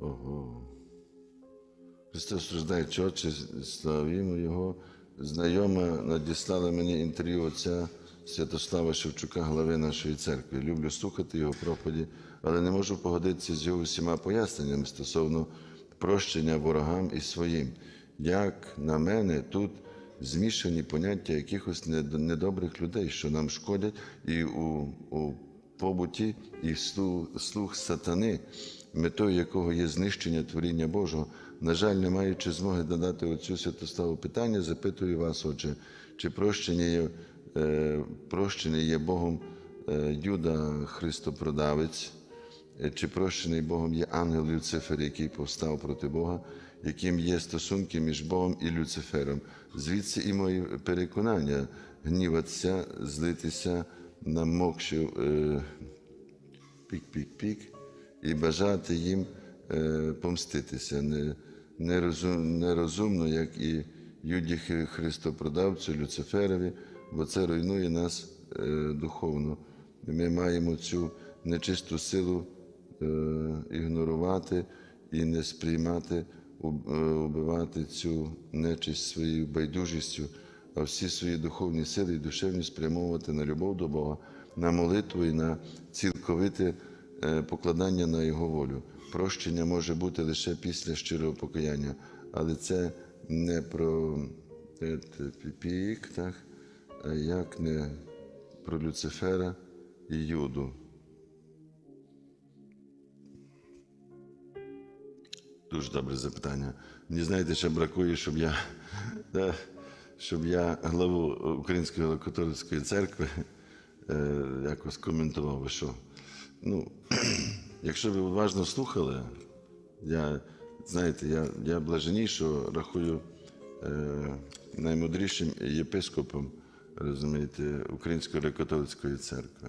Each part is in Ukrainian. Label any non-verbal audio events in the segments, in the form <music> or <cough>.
Ого. Христос страждаючи, Отче, славімо Його. Знайома надіслала мені інтерв'ю отця Святослава Шевчука, глави нашої церкви. Люблю слухати його проповіді, але не можу погодитися з його усіма поясненнями стосовно прощення ворогам і своїм. Як на мене, тут змішані поняття якихось недобрих людей, що нам шкодять, і у, у побуті, і слух, слух сатани, метою якого є знищення творіння Божого. На жаль, не маючи змоги додати оцю Святославу питання, запитую вас, отже, чи прощення є, е, прощений є Богом е, Юда Христопродавець, Е, чи прощений Богом є ангел Люцифер, який повстав проти Бога, яким є стосунки між Богом і Люцифером. Звідси і мої переконання гніватися, злитися на мокшів е, пік-пік-пік і бажати їм е, помститися. Не, нерозум, нерозумно, як і Юді Христопродавцю, Люциферові, бо це руйнує нас е, духовно. Ми маємо цю нечисту силу е, ігнорувати і не сприймати, уб- убивати цю нечисть своєю байдужістю, а всі свої духовні сили і душевні спрямовувати на любов до Бога, на молитву і на цілковите покладання на Його волю. Прощення може бути лише після щирого покаяння, але це не про е, пік, так? а як не про Люцифера і Юду. Дуже добре запитання. Мені знаєте, ще бракує, щоб я, да, щоб я главу Української католицької церкви е, якось коментував, що. Ну, <clears throat> якщо ви уважно слухали, я, знаєте, я, я блаженнішого рахую е, наймудрішим єпископом, розумієте, Української католицької церкви.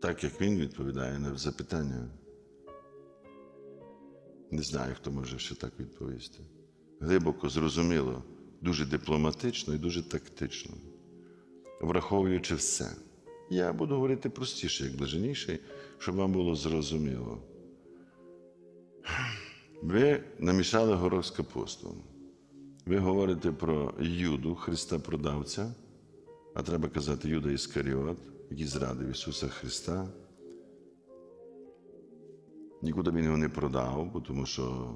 Так як він відповідає на запитання. Не знаю, хто може ще так відповісти. Глибоко, зрозуміло, дуже дипломатично і дуже тактично, враховуючи все. Я буду говорити простіше, як блаженніший, щоб вам було зрозуміло. Ви намішали горох з. Ви говорите про Юду, Христа продавця, а треба казати Юда Іскаріот, який зрадив Ісуса Христа. Нікуди він його не продав, тому що,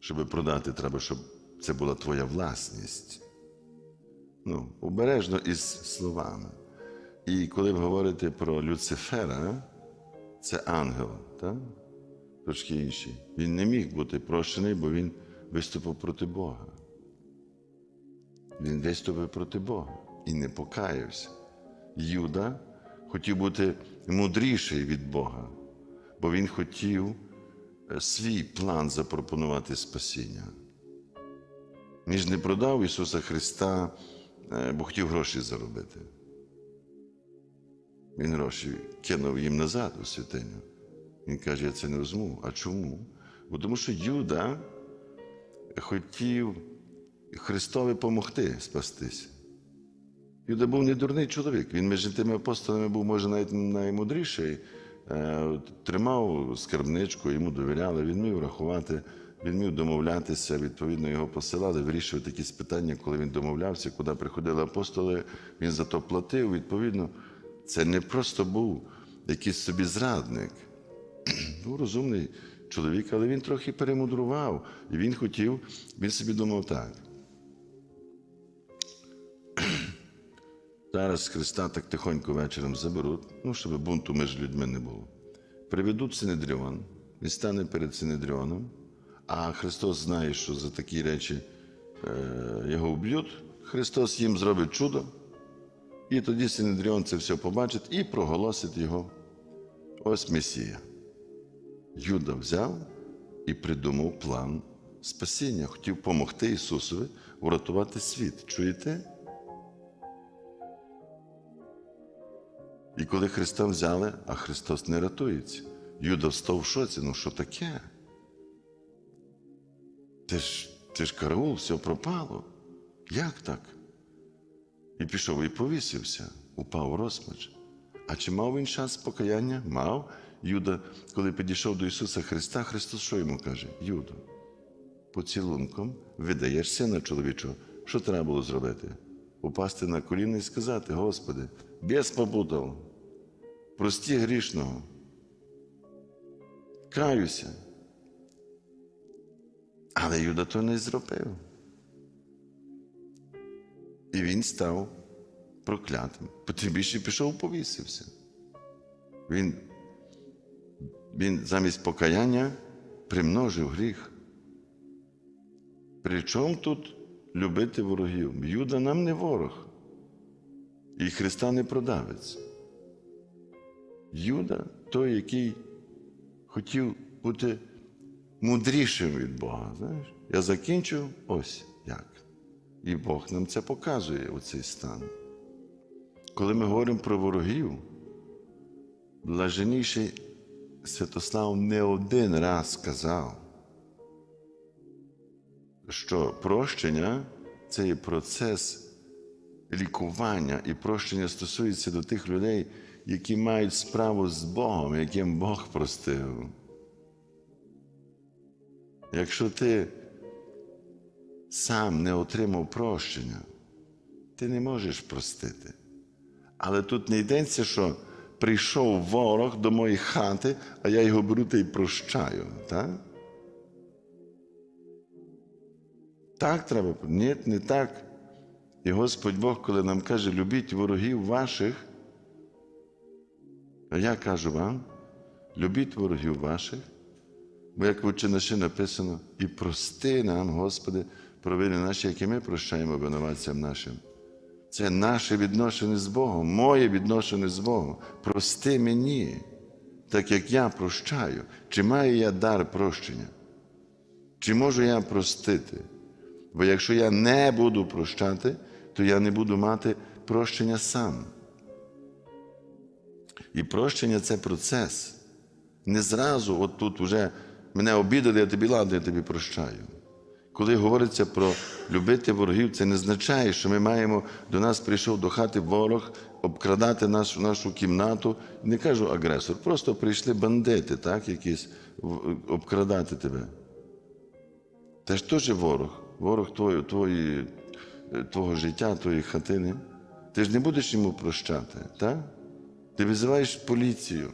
щоб продати, треба, щоб це була твоя власність. Ну, обережно із словами. І коли ви говорите про Люцифера, це ангел, так? трошки інший. Він не міг бути прощений, бо він виступив проти Бога. Він виступив проти Бога і не покаявся. Юда хотів бути мудріший від Бога, бо він хотів е, свій план запропонувати спасіння. Він не продав Ісуса Христа, бо хотів гроші заробити. Він гроші кинув їм назад у святиню. Він каже, я це не візьму. А чому? Бо тому що Юда хотів Христові допомогти спастись. Юда був не дурний чоловік. Він між тими апостолами був, може, навіть наймудріший, Е, тримав скарбничку, йому довіряли, він міг рахувати, він міг домовлятися, відповідно, його посилали, вирішувати якісь питання, коли він домовлявся, куди приходили апостоли, він за то платив. Відповідно, це не просто був якийсь собі зрадник. <clears throat> Був розумний чоловік, але він трохи перемудрував. І він хотів, він собі думав так. <clears throat> Зараз Христа так тихонько вечором заберуть, ну, щоб бунту між людьми не було. Приведуть Синедріон, він стане перед Синедріоном, а Христос знає, що за такі речі е, його вб'ють. Христос їм зробить чудо, і тоді Синедріон це все побачить і проголосить його. Ось Месія. Юда взяв і придумав план спасіння, хотів допомогти Ісусові врятувати світ. Чуєте? І коли Христа взяли, а Христос не рятується. Юда встав в шоці, ну що таке? Ти ж, ти ж караул, все пропало. Як так? І пішов і повісився, упав у розпач. А чи мав він час покаяння? Мав. Юда, коли підійшов до Ісуса Христа, Христос що йому каже? Юдо, поцілунком видаєш сина чоловічого. Що треба було зробити? Упасти на коліна і сказати: Господи, без попутав, прості грішного. Каюся. Але Юда то не зробив. І він став проклятим. Потім більше пішов повісився. Він, він замість покаяння примножив гріх. Причому тут любити ворогів? Юда нам не ворог. І Христа не продавець. Юда той, який хотів бути мудрішим від Бога. Знаєш? Я закінчу ось як. І Бог нам це показує у цей стан. Коли ми говоримо про ворогів, блаженніший Святослав не один раз сказав, що прощення це є процес лікування, і прощення стосується до тих людей, які мають справу з Богом, яким Бог простив. Якщо ти сам не отримав прощення, ти не можеш простити. Але тут не йдеться, що прийшов ворог до моєї хати, а я його беру та й прощаю. Так? Так треба. Ні, не так. І Господь Бог, коли нам каже, любіть ворогів ваших, а я кажу вам, любіть ворогів ваших, бо як в учинаші написано, і прости нам, Господи, провини наші, які ми прощаємо винуватцям нашим. Це наше відношення з Богом, моє відношення з Богом. Прости мені, так як я прощаю. Чи маю я дар прощення? Чи можу я простити? Бо якщо я не буду прощати, то я не буду мати прощення сам. І прощення це процес. Не зразу, от тут вже мене обідали, я тобі ладно, я тобі прощаю. Коли говориться про любити ворогів, це не означає, що ми маємо до нас прийшов до хати ворог, обкрадати нашу, нашу кімнату. Не кажу агресор, просто прийшли бандити, так, якісь обкрадати тебе. Це ж теж ворог, ворог твої, твої, твого життя, твоєї хатини. Ти ж не будеш йому прощати, так? Ти визиваєш поліцію.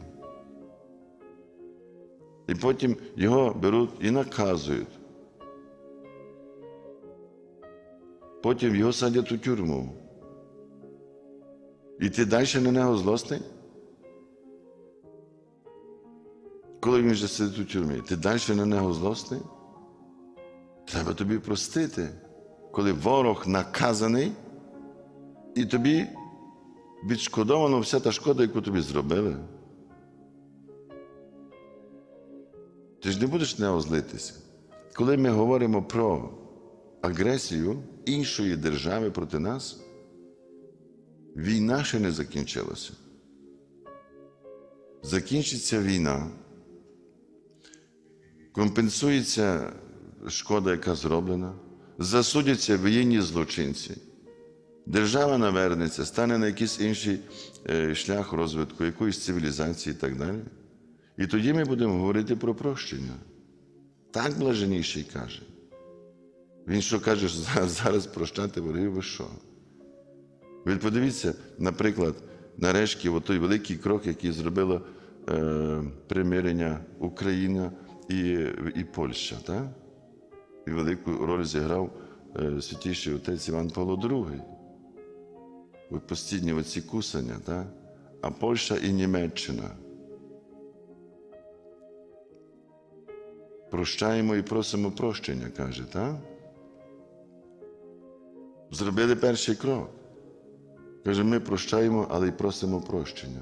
І потім його беруть і наказують. Потім його садять у тюрму. І ти далі на нього злосний? Коли він вже сидить у тюрмі, ти далі на нього злосний? Треба тобі простити, коли ворог наказаний, і тобі відшкодовано вся та шкода, яку тобі зробили. Ти ж не будеш на нього злитися. Коли ми говоримо про агресію іншої держави проти нас, війна ще не закінчилася. Закінчиться війна, компенсується шкода, яка зроблена, засудяться воєнні злочинці. Держава навернеться, стане на якийсь інший е, шлях розвитку, якоїсь цивілізації і так далі. І тоді ми будемо говорити про прощення. Так блаженніший каже. Він що каже, що за- зараз прощати ворогів, ви що? Ви подивіться, наприклад, нарешті, той великий крок, який зробило е, примирення Україна і, і Польща. Так? І велику роль зіграв е, святіший отець Іван Павло II. Постійні оці кусання, так? а Польща і Німеччина. Прощаємо і просимо прощення, каже, так? Зробили перший крок. Каже, ми прощаємо, але й просимо прощення.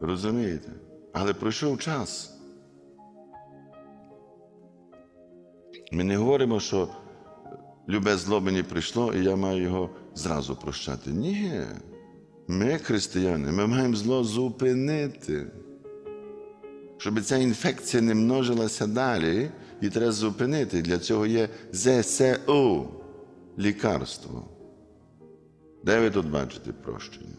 Розумієте? Але пройшов час. Ми не говоримо, що любе зло мені прийшло, і я маю його зразу прощати. Ні. Ми, християни, ми маємо зло зупинити. Щоб ця інфекція не множилася далі, і треба зупинити. Для цього є ЗСУ лікарство. Де ви тут бачите прощення?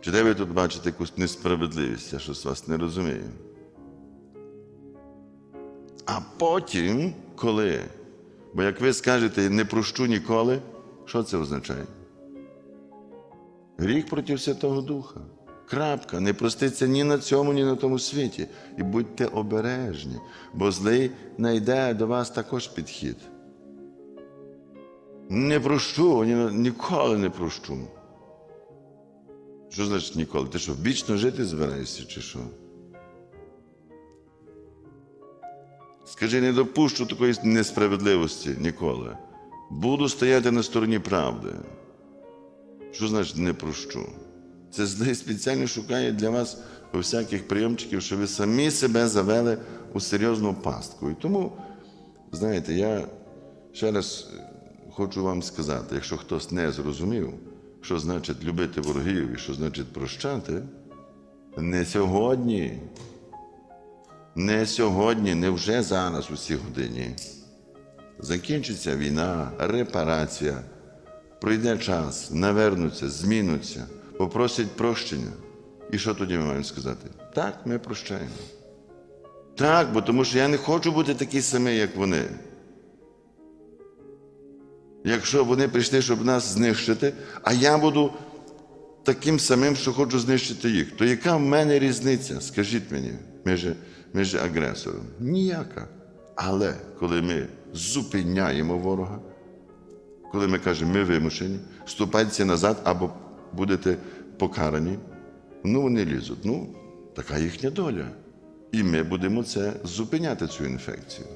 Чи де ви тут бачите якусь несправедливість? Я щось вас не розумію. А потім, коли? Бо як ви скажете не прощу ніколи, що це означає? Гріх проти Святого Духа. Крапка. Не проститься ні на цьому, ні на тому світі. І будьте обережні, бо злий знайде до вас також підхід. Не прощу, ні, ніколи не прощу. Що значить ніколи? Ти що, вічно жити збираєшся, чи що? Скажи, не допущу такої несправедливості ніколи. Буду стояти на стороні правди. Що значить не прощу? Це спеціально шукає для вас всяких прийомчиків, щоб ви самі себе завели у серйозну пастку. І тому, знаєте, я ще раз е, хочу вам сказати, якщо хтось не зрозумів, що значить любити ворогів і що значить прощати, не сьогодні, не сьогодні, не вже зараз у цій годині. Закінчиться війна, репарація, пройде час, навернуться, змінуться, попросять прощення. І що тоді ми маємо сказати? Так, ми прощаємо. Так, бо тому що я не хочу бути такий самий, як вони. Якщо вони прийшли, щоб нас знищити, а я буду таким самим, що хочу знищити їх, то яка в мене різниця? Скажіть мені, між, між агресором? Ніяка. Але коли ми зупиняємо ворога, коли ми кажемо, ми вимушені, ступайтеся назад або будете покарані, ну вони лізуть. Ну, така їхня доля. І ми будемо це зупиняти, цю інфекцію,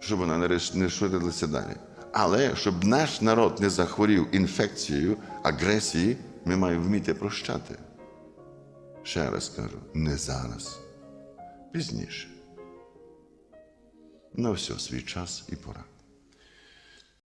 щоб вона не ширилася далі. Але щоб наш народ не захворів інфекцією агресії, ми маємо вміти прощати. Ще раз кажу, не зараз, пізніше. На все свій час і пора.